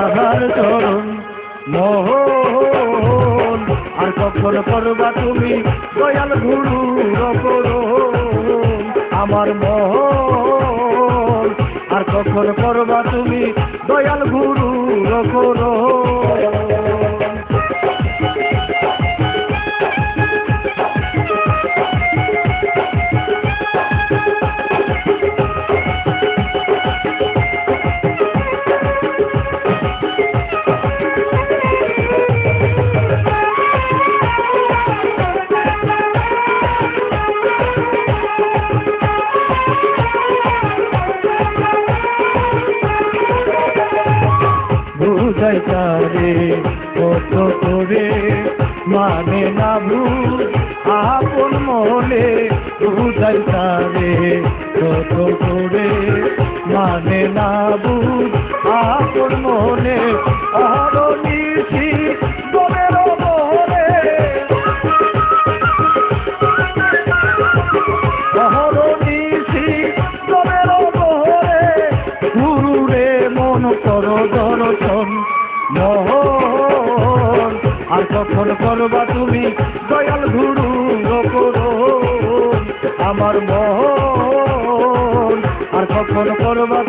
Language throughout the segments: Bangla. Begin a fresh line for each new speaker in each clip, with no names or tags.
তাহার চরণ মোহন। আর কখন করবা তুমি, দয়াল গুরু করণ আমার মোহন। আর কখন করবা তুমি, দয়াল গুরু করণ বুঝাই তারে কত করে মানে না ভুল আপন মনে বুঝাই তারে। কত করবা তুমি দয়াল ঘুরু করো আমার মন আর কখন করবা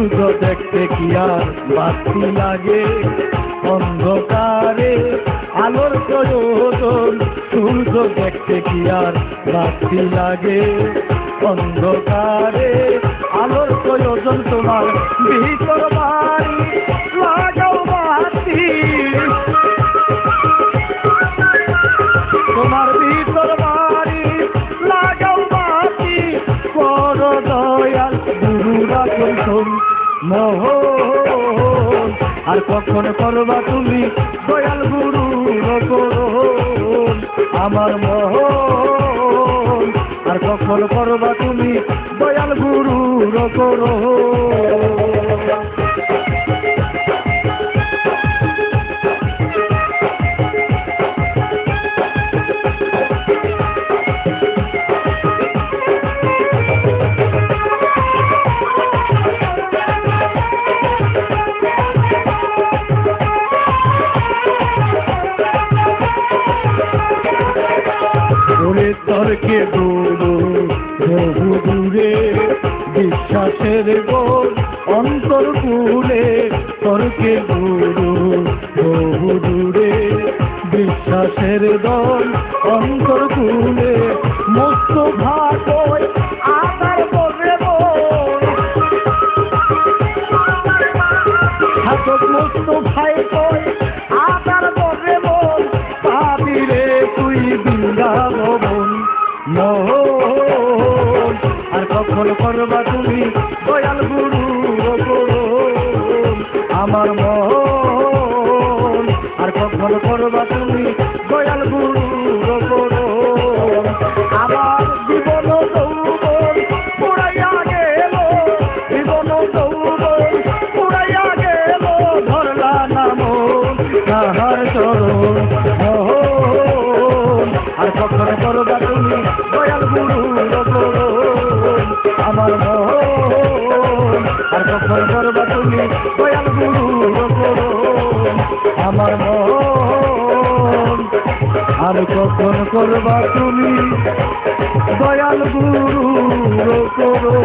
সূর্য দেখতে কি আর বাতি লাগে? অন্ধকারে আলোর প্রয়োজন, সূর্য দেখতে কি আর বাতি লাগে? অন্ধকারে আলোর প্রয়োজন, তোমার ভিতর বাড়ি লাগাও বাতি। তোমার ভিতর বাড়ি লাগাও বাতি। কর দয়াল গুরুরা কইছন মোহন আর কখন করবা তুমি, দয়াল গুরু আমার মোহন আর কখন করবা তুমি, দয়াল গুরু করুন তর্কে দৌড়ো বহু দূরে বিশ্বাসের গোল অন্তর কুলে তর্কে দৌড়ো বহু দূরে বিশ্বাসের দল, অন্তর কুলে মস্ত ভাগ মস্ত ভাই কই আর কখন করবা তুমি দয়াল গুরু আমার মন। আর কখন করবা তুমি আমার মন, আর কখন করবা তুমি দয়াল গুরু আমার মন, আর কখন করবা তুমি দয়াল গুরু করো